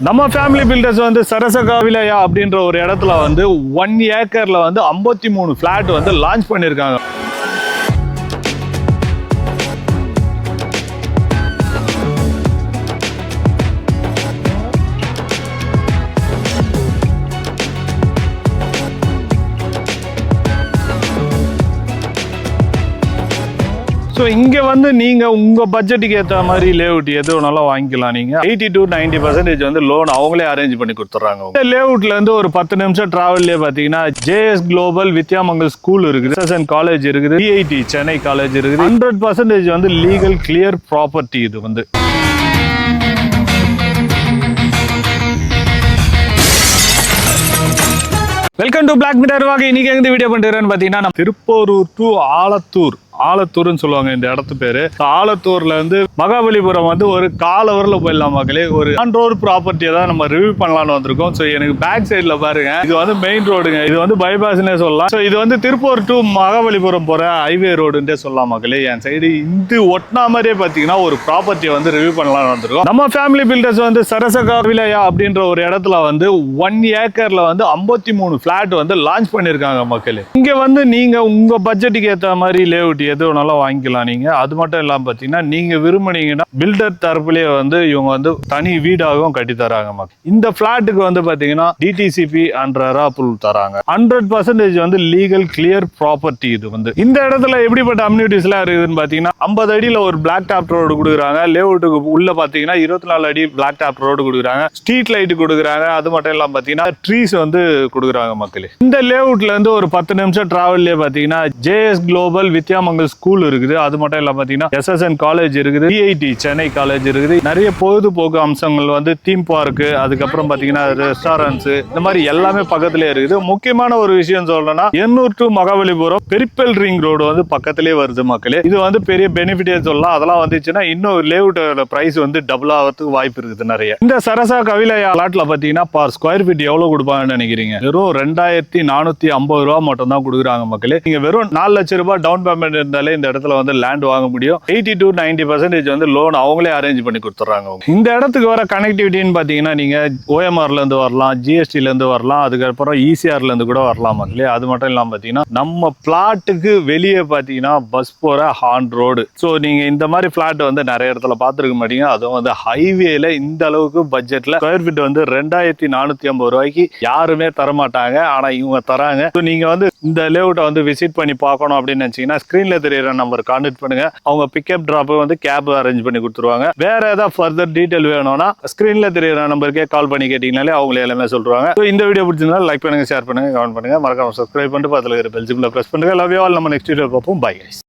நம்ம family filters வந்து சரசகாவிலையா அப்படின்ற ஒரு இடத்துல வந்து ஒன் ஏக்கர்ல வந்து ஐம்பத்தி மூணு ஃபிளாட் வந்து லான்ச் பண்ணியிருக்காங்க. ஸோ இங்கே வந்து நீங்கள் உங்கள் பட்ஜெட்டுக்கு ஏற்ற மாதிரி லேஅவுட் எது வேணாலும் வாங்கிக்கலாம் நீங்கள் எயிட்டி டு நைன்டி பர்சன்டேஜ் வந்து லோன் அவங்களே அரேஞ்ச் பண்ணி கொடுத்துட்றாங்க. இந்த லேஅவுட்ல ஒரு பத்து நிமிஷம் ட்ராவல்லே பார்த்தீங்கன்னா ஜேஎஸ் குளோபல் வித்யாமங்கல் ஸ்கூல் இருக்குது எஸ்எஸ்என் காலேஜ் இருக்குது பிஐடி சென்னை காலேஜ் இருக்குது. ஹண்ட்ரட் பர்சன்டேஜ் வந்து லீகல் கிளியர் ப்ராப்பர்ட்டி இது வந்து. வெல்கம் டு பிளாக் மீட்டர் வாங்க. இன்னைக்கு எங்க வீடியோ பண்றேன்னு பார்த்தீங்கன்னா நம்ம திருப்போரூர் டு ஆலத்தூர். ஆலத்தூர்னு சொல்லுவாங்க இந்த இடத்து பேரு. ஆலத்தூர்ல இருந்து மகாபலிபுரம் வந்து ஒரு காலவரில் போயிடலாம் மக்களே. ஒரு ஆன் ரோடு ப்ராப்பர்ட்டியை தான் நம்ம ரிவ்யூ பண்ணலாம்னு வந்திருக்கோம். ஸோ எனக்கு பேக் சைடில் பாருங்க. இது வந்து மெயின் ரோடுங்க இது வந்து பைபாஸ்னே சொல்லலாம். ஸோ இது வந்து திருப்பூர் டு மகாபலிபுரம் போற ஹைவே ரோடுன்றே சொல்லலாம் மக்களே. என் சைடு இது ஒட்டினா மாதிரியே பார்த்தீங்கன்னா ஒரு ப்ராப்பர்ட்டியை வந்து ரிவ்யூ பண்ணலாம்னு வந்திருக்கோம். நம்ம ஃபேமிலி பில்டர்ஸ் வந்து சரசகா விலையா அப்படின்ற ஒரு இடத்துல வந்து ஒன் ஏக்கர்ல வந்து ஐம்பத்தி மூணு ஃபிளாட் வந்து லான்ச் பண்ணியிருக்காங்க மக்களே. இங்க வந்து நீங்க உங்க பட்ஜெட்டுக்கு ஏற்ற மாதிரி லேஅவுட் எது வேணாலும் வாங்கிக்கலாம் நீங்கள் அது மட்டும் இல்லாமல் பார்த்தீங்கன்னா நீங்க விரும்புனீங்கன்னா பில்டர் தரப்புலேயே வந்து இவங்க வந்து தனி வீடாகவும் கட்டி தராங்க மக்கள். இந்த ஃபிளாட்டுக்கு வந்து பார்த்தீங்கன்னா டிடிசிபி அண்ட் அப்ரூவல் தராங்க. ஹண்ட்ரட் பர்சன்டேஜ் வந்து லீகல் கிளியர் ப்ராப்பர்ட்டி இது வந்து. இந்த இடத்துல எப்படிப்பட்ட அம்யூனிட்டிஸ்லாம் இருக்குதுன்னு பார்த்தீங்கன்னா ஐம்பது அடியில் ஒரு பிளாக் டாப் ரோடு கொடுக்குறாங்க. லேவுட்டுக்கு உள்ளே பார்த்தீங்கன்னா இருபத்தி நாலு அடி பிளாக் டாப் ரோடு கொடுக்குறாங்க. ஸ்ட்ரீட் லைட் கொடுக்குறாங்க. அது மட்டும் இல்லாமல் பார்த்தீங்கன்னா ட்ரீஸ் வந்து கொடுக்குறாங்க மக்களே. இந்த லேவுட்ல இருந்து ஒரு பத்து நிமிஷம் டிராவல்லே பார்த்தீங்கன்னா ஜேஎஸ் குளோபல் வித்யாமங்கல் ஸ்கூல் இருக்குது. அது மட்டும் இல்லாமல் பார்த்தீங்கன்னா எஸ்எஸ்என் காலேஜ் இருக்குது. பிஐடி சென்னை காலேஜ் இருக்குது. நிறைய பொழுதுபோக்கு அம்சங்கள் வந்து தீம் பார்க்கு அதுக்கப்புறம் பார்த்தீங்கன்னா ரெஸ்டாரண்ட்ஸ் இந்த மாதிரி எல்லாமே பக்கத்திலே இருக்குது. முக்கியமான ஒரு விஷயம் சொல்லணும்னா Ennore to Mahabalipuram peripheral ring road வந்து பக்கத்திலே வருது மக்களே. இது வந்து பெரிய பெனிஃபிட்டே சொல்லலாம். அதெல்லாம் வந்துச்சுன்னா இன்னும் லேஅவுட்டோட பிரைஸ் வந்து டபுள் ஆகிறதுக்கு வாய்ப்பு இருக்குது நிறைய. இந்த சரசா கவிலையா பிளாட்ல பார்த்தீங்கன்னா பார் ஸ்கொயர் ஃபீட் எவ்வளவு கொடுப்பாங்கன்னு நினைக்கிறீங்க? வெறும் ரெண்டாயிரத்தி நானூத்தி ஐம்பது ரூபா மட்டும் தான் கொடுக்குறாங்க மக்களே. நீங்க வெறும் நாலு லட்சம் ரூபாய் டவுன் பேமெண்ட் இருந்தாலே இந்த இடத்துல வந்து லேண்ட் வாங்க முடியும். எயிட்டி டு நைன்டி பர்சன்டேஜ் வந்து லோன் அவங்களே அரேஞ்ச் பண்ணி கொடுத்துட்றாங்க இந்த இடத்துக்கு வர கனெக்டிவிட்டின்னு பார்த்தீங்கன்னா நீங்கள் ஓஎம்ஆர்லேருந்து வரலாம் ஜிஎஸ்டிலேருந்து வரலாம் அதுக்கப்புறம் இசிஆர்லேருந்து கூட வரலாம் இல்லையா? அது மட்டும் இல்லாமல் பார்த்தீங்கன்னா நம்ம பிளாட்டுக்கு வெளியே பார்த்தீங்கன்னா பஸ் போகிற ஹான் ரோடு ஸோ நீங்கள் இந்த மாதிரி ஃப்ளாட் வந்து நிறைய இடத்துல பார்த்துருக்க மாட்டீங்க. அதுவும் வந்து ஹைவேல இந்த அளவுக்கு பட்ஜெட்டில் ஸ்கொயர் ஃபீட் வந்து ரெண்டாயிரத்தி நானூற்றி ஐம்பது ரூபாய்க்கு யாருமே தர மாட்டாங்க இவங்க தராங்க. ஸோ நீங்கள் வந்து இந்த லேஅவுட்டை வந்து விசிட் பண்ணி பார்க்கணும் அப்படின்னு நினைச்சீங்கன்னா ஸ்க்ரீனில் தெரியுற நம்பர் கான்டாக்ட் பண்ணுங்க. அவங்க பிக்கப் டிராப் வந்து கேப் அரேஞ்ச் பண்ணி கொடுத்துருவாங்க. வேறு ஏதாவது ஃபர்தர் டீட்டெயில் வேணும்னா ஸ்க்ரீனில் தெரியுற நம்பருக்கே கால் பண்ணி கேட்டிங்கனாலே அவங்களே எல்லாமே சொல்லுவாங்க ஸோ இந்த வீடியோ பிடிச்சிருந்தாலும் லைக் பண்ணுங்க ஷேர் பண்ணுங்க கமெண்ட் பண்ணுங்க. மறக்காம சப்ஸ்கிரைப் பண்ணிட்டு பக்கத்தில் இருக்கிற பெல் சிம்ல ப்ரெஸ் பண்ணுங்க. லவ் யூ ஆல் நம்ம நெக்ஸ்ட் வீடியோ பார்ப்போம். Bye guys